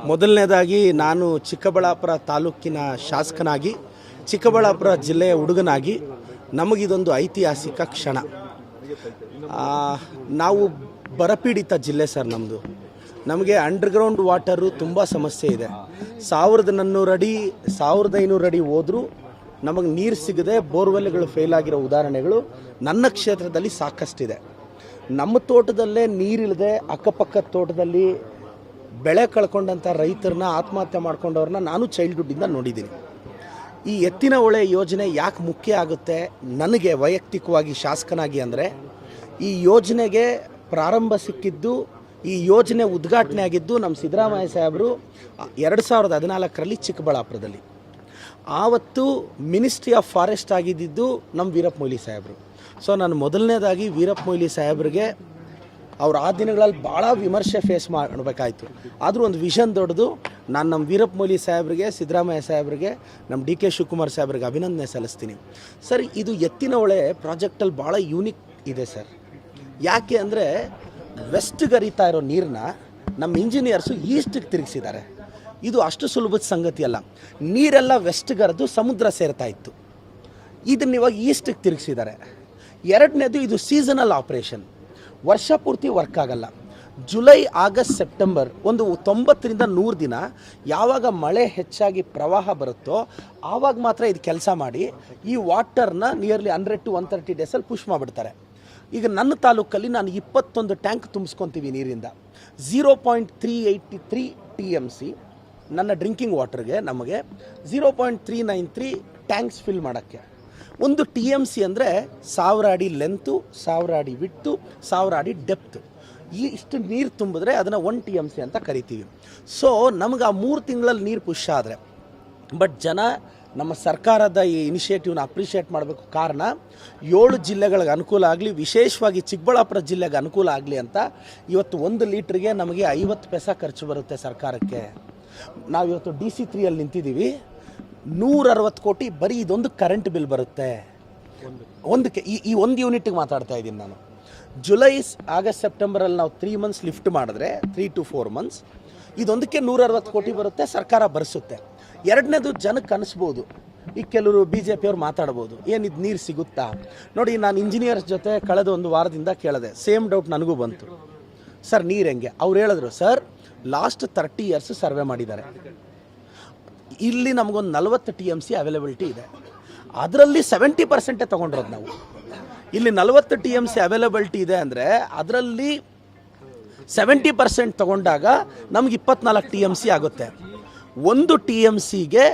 ಮೊದಲನೇದಾಗಿ ನಾನು ಚಿಕ್ಕಬಳ್ಳಾಪುರ ತಾಲೂಕಿನ ಶಾಸಕನಾಗಿ, ಚಿಕ್ಕಬಳ್ಳಾಪುರ ಜಿಲ್ಲೆಯ ಹುಡುಗನಾಗಿ, ನಮಗಿದೊಂದು ಐತಿಹಾಸಿಕ ಕ್ಷಣ. ನಾವು ಬರಪೀಡಿತ ಜಿಲ್ಲೆ ಸರ್ ನಮ್ಮದು ನಮಗೆ ಅಂಡರ್ಗ್ರೌಂಡ್ ವಾಟರು ತುಂಬ ಸಮಸ್ಯೆ ಇದೆ. ಸಾವಿರದ ನಾನ್ನೂರು ಅಡಿ, ಸಾವಿರದ ಐನೂರು ಅಡಿ ಹೋದರೂ ನಮಗೆ ನೀರು ಸಿಗದೆ ಬೋರ್ವೆಲ್ಗಳು ಫೇಲ್ ಆಗಿರೋ ಉದಾಹರಣೆಗಳು ನನ್ನ ಕ್ಷೇತ್ರದಲ್ಲಿ ಸಾಕಷ್ಟಿದೆ. ನಮ್ಮ ತೋಟದಲ್ಲೇ ನೀರಿಲ್ಲದೆ ಅಕ್ಕಪಕ್ಕದ ತೋಟದಲ್ಲಿ ಬೆಳೆ ಕಳ್ಕೊಂಡಂಥ ರೈತರನ್ನ ಆತ್ಮಹತ್ಯೆ ಮಾಡ್ಕೊಂಡವ್ರನ್ನ ನಾನು ಚೈಲ್ಡ್ಹುಡ್ಡಿಂದ ನೋಡಿದ್ದೀನಿ. ಈ ಎತ್ತಿನ ಹೊಳೆ ಯೋಜನೆ ಯಾಕೆ ಮುಖ್ಯ ಆಗುತ್ತೆ? ನನಗೆ ವೈಯಕ್ತಿಕವಾಗಿ ಶಾಸಕನಾಗಿ ಅಂದರೆ, ಈ ಯೋಜನೆಗೆ ಪ್ರಾರಂಭ ಸಿಕ್ಕಿದ್ದು, ಈ ಯೋಜನೆ ಉದ್ಘಾಟನೆ ಆಗಿದ್ದು ನಮ್ಮ ಸಿದ್ದರಾಮಯ್ಯ ಸಾಹೇಬರು ಎರಡು ಸಾವಿರದ ಹದಿನಾಲ್ಕರಲ್ಲಿ ಚಿಕ್ಕಬಳ್ಳಾಪುರದಲ್ಲಿ. ಆವತ್ತು ಮಿನಿಸ್ಟ್ರಿ ಆಫ್ ಫಾರೆಸ್ಟ್ ಆಗಿದ್ದಿದ್ದು ನಮ್ಮ ವೀರಪ್ಪ ಮೊಯ್ಲಿ ಸಾಹೇಬರು. ಸೊ, ನಾನು ಮೊದಲನೇದಾಗಿ ವೀರಪ್ಪ ಮೊಯ್ಲಿ ಸಾಹೇಬ್ರಿಗೆ ಅವ್ರು ಆ ದಿನಗಳಲ್ಲಿ ಭಾಳ ವಿಮರ್ಶೆ ಫೇಸ್ ಮಾಡಬೇಕಾಯಿತು. ಆದರೂ ಒಂದು ವಿಷನ್ ದೊಡ್ಡದು. ನಾನು ನಮ್ಮ ವೀರಪ್ಪ ಮೊಯ್ಲಿ ಸಾಹೇಬ್ರಿಗೆ, ಸಿದ್ದರಾಮಯ್ಯ ಸಾಹೇಬ್ರಿಗೆ ನಮ್ಮ ಡಿ ಕೆ ಶಿವಕುಮಾರ್ ಸಾಹೇಬ್ರಿಗೆ ಅಭಿನಂದನೆ ಸಲ್ಲಿಸ್ತೀನಿ. ಸರ್ ಇದು ಎತ್ತಿನ ಹೊಳೆ ಪ್ರಾಜೆಕ್ಟಲ್ಲಿ ಭಾಳ ಯೂನಿಕ್ ಇದೆ ಸರ್ ಯಾಕೆ ಅಂದರೆ ವೆಸ್ಟ್ಗೆ ಹರಿತಾ ಇರೋ ನೀರನ್ನ ನಮ್ಮ ಇಂಜಿನಿಯರ್ಸು ಈಸ್ಟಿಗೆ ತಿರುಗಿಸಿದ್ದಾರೆ. ಇದು ಅಷ್ಟು ಸುಲಭದ ಸಂಗತಿ ಅಲ್ಲ. ನೀರೆಲ್ಲ ವೆಸ್ಟ್ಗೆ ಹರಿದು ಸಮುದ್ರ ಸೇರ್ತಾ ಇತ್ತು. ಇದನ್ನ ಇವಾಗ ಈಸ್ಟಿಗೆ ತಿರುಗಿಸಿದ್ದಾರೆ. ಎರಡನೇದು ಇದು ಸೀಸನಲ್ ಆಪ್ರೇಷನ್ ವರ್ಷ ಪೂರ್ತಿ ವರ್ಕ್ ಆಗಲ್ಲ. ಜುಲೈ, ಆಗಸ್ಟ್, ಸೆಪ್ಟೆಂಬರ್ ಒಂದು ತೊಂಬತ್ತರಿಂದ ನೂರು ದಿನ ಯಾವಾಗ ಮಳೆ ಹೆಚ್ಚಾಗಿ ಪ್ರವಾಹ ಬರುತ್ತೋ ಆವಾಗ ಮಾತ್ರ ಇದು ಕೆಲಸ ಮಾಡಿ ಈ ವಾಟರ್ನ nearly hundred two one thirty ಡೇಸಲ್ಲಿ ಪುಷ್ ಮಾಡಿಬಿಡ್ತಾರೆ. ಈಗ ನನ್ನ ತಾಲೂಕಲ್ಲಿ ನಾನು ಇಪ್ಪತ್ತೊಂದು ಟ್ಯಾಂಕ್ ತುಂಬಿಸ್ಕೊತೀವಿ ನೀರಿಂದ. Zero point three eighty three T M C ನನ್ನ ಡ್ರಿಂಕಿಂಗ್ ವಾಟರ್ಗೆ ನಮಗೆ zero point three nine three tanks fill ಮಾಡೋಕ್ಕೆ. ಒಂದು ಟಿ ಎಂ ಸಿ ಅಂದರೆ ಸಾವಿರ ಅಡಿ ಲೆಂತು ಸಾವಿರ ಅಡಿ ವಿಡ್ತು ಸಾವಿರ ಅಡಿ ಡೆಪ್ತು ಈ ಇಷ್ಟು ನೀರು ತುಂಬಿದ್ರೆ ಅದನ್ನು ಒನ್ ಟಿ ಎಂ ಸಿ ಅಂತ ಕರಿತೀವಿ. ಸೊ ನಮಗೆ ಆ ಮೂರು ತಿಂಗಳಲ್ಲಿ ನೀರು ಪುಷ್ ಆದರೆ. ಬಟ್ ಜನ ನಮ್ಮ ಸರ್ಕಾರದ ಈ ಇನಿಷಿಯೇಟಿವ್ನ ಅಪ್ರಿಷಿಯೇಟ್ ಮಾಡಬೇಕು ಕಾರಣ ಏಳು ಜಿಲ್ಲೆಗಳಿಗೆ ಅನುಕೂಲ ಆಗಲಿ, ವಿಶೇಷವಾಗಿ ಚಿಕ್ಕಬಳ್ಳಾಪುರ ಜಿಲ್ಲೆಗೆ ಅನುಕೂಲ ಆಗಲಿ ಅಂತ ಇವತ್ತು ಒಂದು ಲೀಟ್ರಿಗೆ ನಮಗೆ ಐವತ್ತು ಪೈಸಾ ಖರ್ಚು ಬರುತ್ತೆ ಸರ್ಕಾರಕ್ಕೆ. ನಾವಿವತ್ತು ಡಿ ಸಿ ತ್ರೀಯಲ್ಲಿ ನಿಂತಿದ್ದೀವಿ ನೂರ ಅರವತ್ತು ಕೋಟಿ ಬರೀ ಇದೊಂದು ಕರೆಂಟ್ ಬಿಲ್ ಬರುತ್ತೆ. ಒಂದಕ್ಕೆ, ಈ ಈ ಒಂದು ಯೂನಿಟ್ಗೆ ಮಾತಾಡ್ತಾ ಇದ್ದೀನಿ ನಾನು. ಜುಲೈ ಆಗಸ್ಟ್ ಸೆಪ್ಟೆಂಬರಲ್ಲಿ ನಾವು ತ್ರೀ ಮಂತ್ಸ್ ಲಿಫ್ಟ್ ಮಾಡಿದ್ರೆ ತ್ರೀ ಟು ಫೋರ್ ಮಂತ್ಸ್ ಇದೊಂದಕ್ಕೆ ನೂರ ಅರವತ್ತು ಕೋಟಿ ಬರುತ್ತೆ, ಸರ್ಕಾರ ಭರಿಸುತ್ತೆ ಎರಡನೇದು ಜನಕ್ಕೆ ಅನಿಸ್ಬೋದು. ಈ ಕೆಲವರು ಬಿ ಜೆ ಪಿಯವ್ರು ಮಾತಾಡ್ಬೋದು, ಏನಿದು ನೀರು ಸಿಗುತ್ತಾ? ನೋಡಿ, ನಾನು ಇಂಜಿನಿಯರ್ಸ್ ಜೊತೆ ಕಳೆದ ಒಂದು ವಾರದಿಂದ ಕೇಳಿದೆ ಸೇಮ್ ಡೌಟ್ ನನಗೂ ಬಂತು. ಸರ್ ನೀರು ಹೆಂಗೆ? ಅವ್ರು ಹೇಳಿದ್ರು sir last thirty years survey ಮಾಡಿದ್ದಾರೆ. ಇಲ್ಲಿ ನಮಗೊಂದು ನಲವತ್ತು ಟಿ ಎಂ ಸಿ ಅವೈಲಬಿಲಿಟಿ ಇದೆ. ಅದರಲ್ಲಿ ಸೆವೆಂಟಿ ಪರ್ಸೆಂಟೇ ತೊಗೊಂಡಿರೋದು ನಾವು. ಇಲ್ಲಿ ನಲವತ್ತು ಟಿ ಎಂ ಸಿ ಅವೈಲಬಿಲಿಟಿ ಇದೆ ಅಂದರೆ ಅದರಲ್ಲಿ ಸೆವೆಂಟಿ ಪರ್ಸೆಂಟ್ ತೊಗೊಂಡಾಗ ನಮ್ಗೆ ಇಪ್ಪತ್ನಾಲ್ಕು ಟಿ ಎಂ ಸಿ ಆಗುತ್ತೆ. ಒಂದು ಟಿ ಎಂ ಸಿಗೆ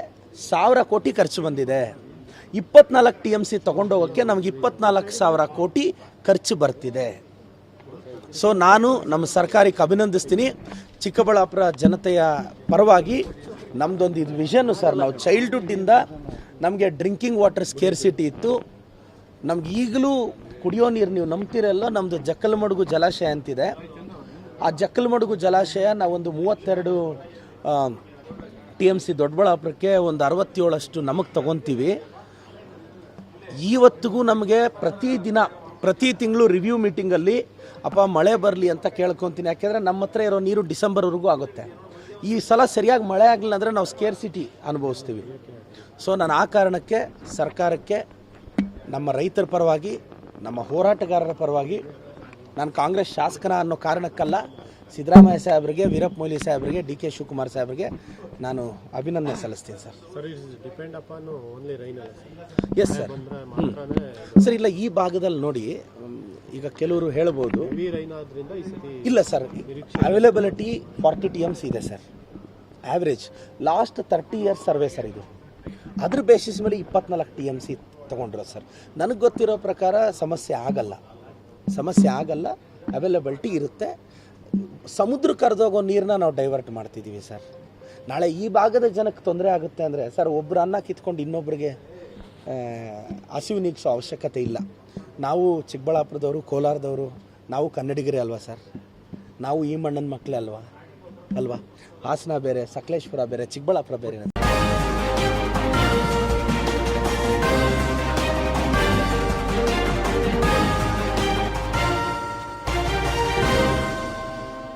ಸಾವಿರ ಕೋಟಿ ಖರ್ಚು ಬಂದಿದೆ. ಇಪ್ಪತ್ನಾಲ್ಕು ಟಿ ಎಂ ಸಿ ತೊಗೊಂಡೋಗೋಕ್ಕೆ ನಮ್ಗೆ ಇಪ್ಪತ್ನಾಲ್ಕು ಸಾವಿರ ಕೋಟಿ ಖರ್ಚು ಬರ್ತಿದೆ. ಸೊ ನಾನು ನಮ್ಮ ಸರ್ಕಾರಕ್ಕೆ ಅಭಿನಂದಿಸ್ತೀನಿ. ಚಿಕ್ಕಬಳ್ಳಾಪುರ ಜನತೆಯ ಪರವಾಗಿ ನಮ್ಮದೊಂದು ಇದು ವಿಷನ್ನು ಸರ್, ನಾವು ಚೈಲ್ಡ್ಹುಡ್ಡಿಂದ ನಮಗೆ ಡ್ರಿಂಕಿಂಗ್ ವಾಟರ್ ಸ್ಕೇರ್ಸಿಟಿ ಇತ್ತು. ನಮ್ಗೆ ಈಗಲೂ ಕುಡಿಯೋ ನೀರು ನೀವು ನಂಬ್ತಿರಲ್ಲ ನಮ್ಮದು ಜಕ್ಕಲಮಡುಗು ಜಲಾಶಯ ಅಂತಿದೆ. ಆ ಜಕ್ಕಲಮಡುಗು ಜಲಾಶಯ ನಾವೊಂದು ಮೂವತ್ತೆರಡು ಟಿ ಎಂ ಸಿ ದೊಡ್ಡಬಳ್ಳಾಪುರಕ್ಕೆ ಒಂದು ಅರವತ್ತೇಳಷ್ಟು ನಮಗೆ ತಗೊತೀವಿ. ಇವತ್ತಿಗೂ ನಮಗೆ ಪ್ರತಿದಿನ ಪ್ರತಿ ತಿಂಗಳು ರಿವ್ಯೂ ಮೀಟಿಂಗಲ್ಲಿ ಅಪ್ಪ ಮಳೆ ಬರಲಿ ಅಂತ ಕೇಳ್ಕೊತೀನಿ. ಯಾಕೆಂದರೆ ನಮ್ಮ ಹತ್ರ ಇರೋ ನೀರು ಡಿಸೆಂಬರ್ವರೆಗೂ ಆಗುತ್ತೆ. ಈ ಸಲ ಸರಿಯಾಗಿ ಮಳೆ ಆಗಲಿಲ್ಲ ಅಂದರೆ ನಾವು ಸ್ಕೇರ್ ಸಿಟಿ ಅನುಭವಿಸ್ತೀವಿ. ಸೊ ನಾನು ಆ ಕಾರಣಕ್ಕೆ ಸರ್ಕಾರಕ್ಕೆ ನಮ್ಮ ರೈತರ ಪರವಾಗಿ ನಮ್ಮ ಹೋರಾಟಗಾರರ ಪರವಾಗಿ ನಾನು ಕಾಂಗ್ರೆಸ್ ಶಾಸಕನ ಅನ್ನೋ ಕಾರಣಕ್ಕಲ್ಲ ಸಿದ್ದರಾಮಯ್ಯ ಸಾಹೇಬರಿಗೆ ವೀರಪ್ಪ ಮೊಯ್ಲಿ ಸಾಹೇಬರಿಗೆ ಡಿ ಕೆ ಶಿವಕುಮಾರ್ ಸಾಹೇಬರಿಗೆ ನಾನು ಅಭಿನಂದನೆ ಸಲ್ಲಿಸ್ತೀನಿ ಸರ್. ಎಸ್ ಸರ್ ಸರ್ ಇಲ್ಲ ಈ ಭಾಗದಲ್ಲಿ ನೋಡಿ ಈಗ ಕೆಲವರು ಹೇಳ್ಬೋದು. ಇಲ್ಲ sir availability forty T Ms ಇದೆ sir. Average last thirty years survey sir ಇದು. ಅದ್ರ ಬೇಸಿಸ್ ಮೇಲೆ ಇಪ್ಪತ್ನಾಲ್ಕು ಟಿ ಎಂ ಸಿ ತೊಗೊಂಡ್ರು ಸರ್. ನನಗೆ ಗೊತ್ತಿರೋ ಪ್ರಕಾರ ಸಮಸ್ಯೆ ಆಗಲ್ಲ. ಸಮಸ್ಯೆ ಆಗಲ್ಲ ಅವೈಲಬಿಲಿಟಿ ಇರುತ್ತೆ. ಸಮುದ್ರ ಕರೆದೋಗೋ ನೀರನ್ನ ನಾವು ಡೈವರ್ಟ್ ಮಾಡ್ತಿದ್ದೀವಿ ಸರ್. ನಾಳೆ ಈ ಭಾಗದ ಜನಕ್ಕೆ ತೊಂದರೆ ಆಗುತ್ತೆ ಅಂದರೆ ಸರ್ ಒಬ್ಬರು ಅನ್ನ ಕಿತ್ಕೊಂಡು ಇನ್ನೊಬ್ಬರಿಗೆ ಹಸಿವು ನೀಗಿಸೋ ಅವಶ್ಯಕತೆ ಇಲ್ಲ. ನಾವು ಚಿಕ್ಕಬಳ್ಳಾಪುರದವರು, ಕೋಲಾರದವರು, ನಾವು ಕನ್ನಡಿಗರೇ ಅಲ್ವಾ ಸರ್? ನಾವು ಈ ಮಣ್ಣನ ಮಕ್ಕಳೇ ಅಲ್ವಾ? ಅಲ್ವಾ? ಹಾಸನ ಬೇರೆ, ಸಕಲೇಶ್ಪುರ ಬೇರೆ, ಚಿಕ್ಕಬಳ್ಳಾಪುರ ಬೇರೆ.